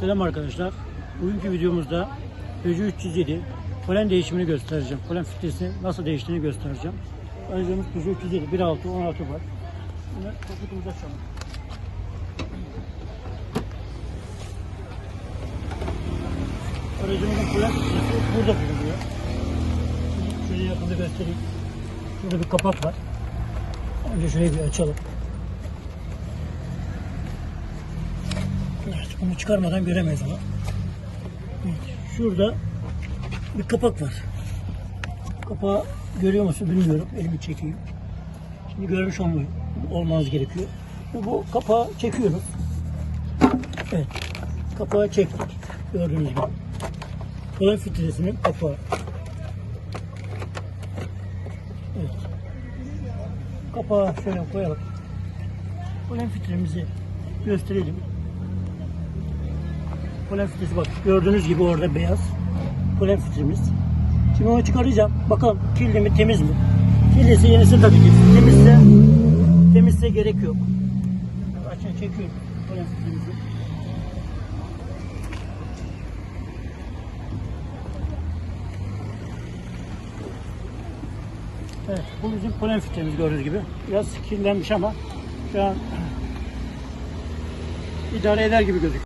Selam arkadaşlar. Bugünkü videomuzda Peugeot 307 polen değişimini göstereceğim. Polen filtresini nasıl değiştiğini göstereceğim. Aracımız Peugeot 307 1.6 16 var. Bunu kaputumuzu açalım. Aracımızın polen filtresi burada bulunuyor. Şöyle yakında göstereyim. Şurada bir kapak var. Önce şurayı bir açalım. Evet, bunu çıkarmadan göremeyiz ama. Şurada bir kapak var. Kapağı görüyor musun bilmiyorum. Elimi çekeyim. Şimdi görmüş olmayı, olmanız gerekiyor. Bu kapağı çekiyoruz. Evet. Kapağı çektik. Gördüğünüz gibi. Kolay filtresinin kapağı. Evet. Kapağı şöyle koyalım. Polen filtremizi gösterelim. Polen filtresi bak gördüğünüz gibi orada beyaz polen filtremiz. Şimdi onu çıkaracağım. Bakalım kirli mi temiz mi? Kirliyse yenisini takacağız. Temizse temizse gerek yok. Aşağı çekiyorum polen filtremizi. Evet, bu bizim polen filtremiz gördüğünüz gibi. Biraz kirlenmiş ama şu an idare eder gibi gözüküyor.